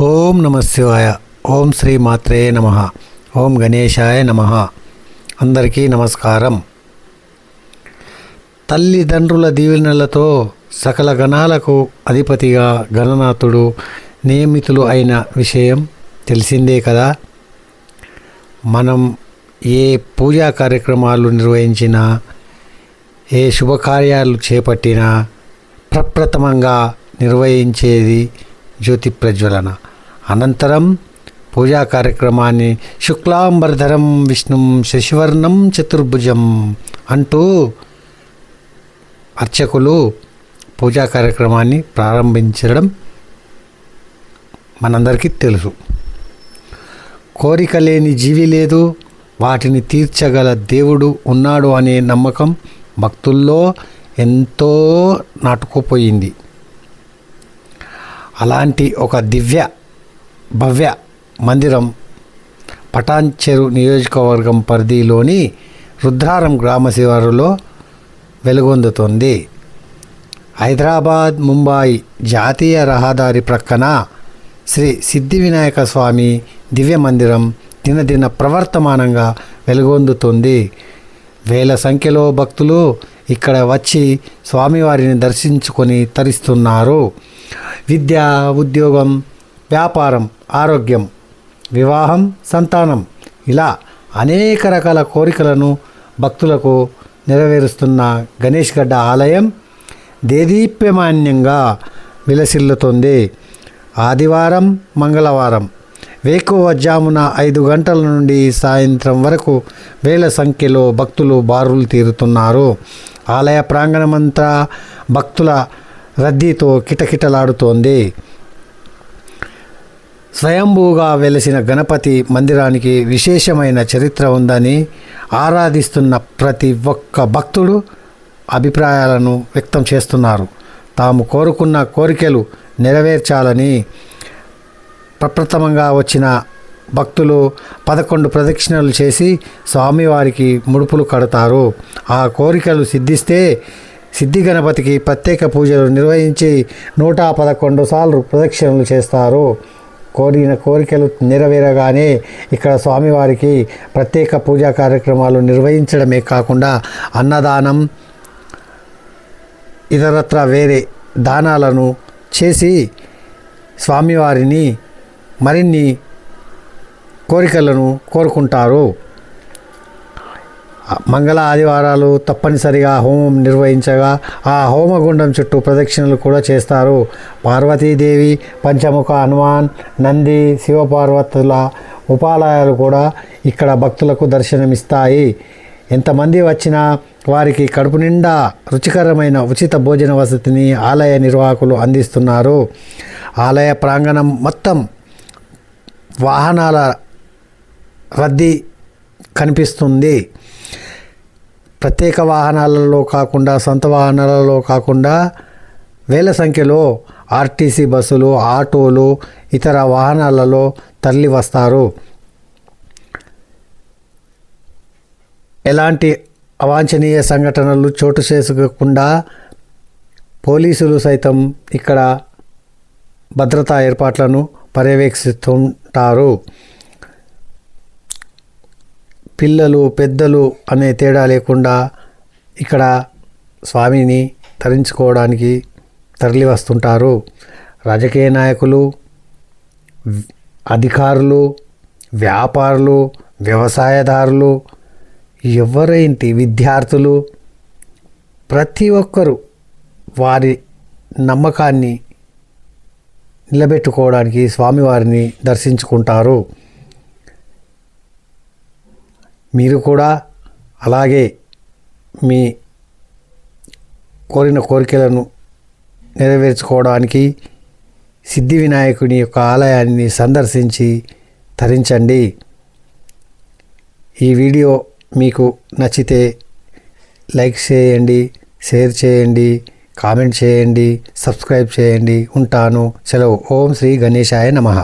ఓం నమ శివాయ. ఓం శ్రీ మాత్రే నమ. ఓం గణేశాయ నమ. అందరికీ నమస్కారం. తల్లిదండ్రుల దీవెనలతో సకల గణాలకు అధిపతిగా గణనాథుడు నియమితులు అయిన విషయం తెలిసిందే కదా? మనం ఏ పూజా కార్యక్రమాలు నిర్వహించినా ఏ శుభకార్యాలు చేపట్టినా ప్రప్రథమంగా నిర్వహించేది జ్యోతి ప్రజ్వలన అనంతరం పూజా కార్యక్రమాన్ని శుక్లాంబరధరం విష్ణుం శశివర్ణం చతుర్భుజం అంటూ అర్చకులు పూజా కార్యక్రమాన్ని ప్రారంభించడం మనందరికీ తెలుసు. కోరిక లేని జీవి లేదు వాటిని తీర్చగల దేవుడు ఉన్నాడు అనే నమ్మకం భక్తుల్లో ఎంతో నాటుకుపోయింది. అలాంటి ఒక దివ్య భవ్య మందిరం పటాన్చెరు నియోజకవర్గం పరిధిలోని రుద్రారం గ్రామ శివారులో వెలుగొందుతుంది. హైదరాబాద్ ముంబాయి జాతీయ రహదారి ప్రక్కన శ్రీ సిద్ధి వినాయక స్వామి దివ్య మందిరం దినదిన ప్రవర్తమానంగా వెలుగొందుతుంది. వేల సంఖ్యలో భక్తులు ఇక్కడ వచ్చి స్వామివారిని దర్శించుకొని తరిస్తున్నారు. విద్య ఉద్యోగం వ్యాపారం ఆరోగ్యం వివాహం సంతానం ఇలా అనేక రకాల కోరికలను భక్తులకు నెరవేరుస్తున్న గణేష్ గడ్డ ఆలయం దేదీప్యమాన్యంగా విలసిల్లుతుంది. ఆదివారం మంగళవారం వేకువజామున ఐదు గంటల నుండి సాయంత్రం వరకు వేల సంఖ్యలో భక్తులు బారులు తీరుతున్నారు. ఆలయ ప్రాంగణమంతా భక్తుల రద్దీతో కిటకిటలాడుతోంది. స్వయంభూగా వెలసిన గణపతి మందిరానికి విశేషమైన చరిత్ర ఉందని ఆరాధిస్తున్న ప్రతి ఒక్క భక్తుడు అభిప్రాయాలను వ్యక్తం చేస్తున్నారు. తాము కోరుకున్న కోరికలు నెరవేర్చాలని ప్రప్రథమంగా వచ్చిన భక్తులు పదకొండు ప్రదక్షిణలు చేసి స్వామివారికి ముడుపులు కడతారు. ఆ కోరికలు సిద్ధిస్తే సిద్ధి గణపతికి ప్రత్యేక పూజలు నిర్వహించి నూట పదకొండు సార్లు ప్రదక్షిణలు చేస్తారు. కోరిన కోరికలు నెరవేరగానే ఇక్కడ స్వామివారికి ప్రత్యేక పూజా కార్యక్రమాలు నిర్వహించడమే కాకుండా అన్నదానం ఇతరత్ర వేరే దానాలను చేసి స్వామివారిని మరిన్ని కోరికలను కోరుకుంటారు. మంగళ ఆదివారాలు తప్పనిసరిగా హోమం నిర్వహించగా ఆ హోమగుండం చుట్టూ ప్రదక్షిణలు కూడా చేస్తారు. పార్వతీదేవి పంచముఖ హనుమాన్ నంది శివపార్వతుల ఉపాలయాలు కూడా ఇక్కడ భక్తులకు దర్శనమిస్తాయి. ఎంతమంది వచ్చినా వారికి కడుపు నిండా రుచికరమైన ఉచిత భోజన వసతిని ఆలయ నిర్వాహకులు అందిస్తున్నారు. ఆలయ ప్రాంగణం మొత్తం వాహనాల రద్దీ కనిపిస్తుంది. ప్రత్యేక వాహనాలలో కాకుండా సొంత వాహనాలలో కాకుండా వేల సంఖ్యలో ఆర్టీసీ బస్సులు ఆటోలు ఇతర వాహనాలలో తరలి వస్తారు. ఎలాంటి అవాంఛనీయ సంఘటనలు చోటు చేసుకోకుండా పోలీసులు సైతం ఇక్కడ భద్రతా ఏర్పాట్లను పర్యవేక్షిస్తుంటారు. పిల్లలు పెద్దలు అనే తేడా లేకుండా ఇక్కడ స్వామిని తరించుకోవడానికి తరలి వస్తుంటారు రాజకీయ నాయకులు అధికారులు వ్యాపారులు వ్యవసాయదారులు ఎవరైంటి విద్యార్థులు ప్రతి ఒక్కరూ వారి నమ్మకాన్ని నిలబెట్టుకోవడానికి స్వామివారిని దర్శించుకుంటారు. మీరు కూడా అలాగే మీ కోరిన కోరికలను నెరవేర్చుకోవడానికి సిద్ధి వినాయకుని యొక్క ఆలయాన్ని సందర్శించి తరించండి. ఈ వీడియో మీకు నచ్చితే లైక్ చేయండి షేర్ చేయండి కామెంట్ చేయండి సబ్స్క్రైబ్ చేయండి. ఉంటాను. సెలవు. ఓం శ్రీ గణేశాయ నమః.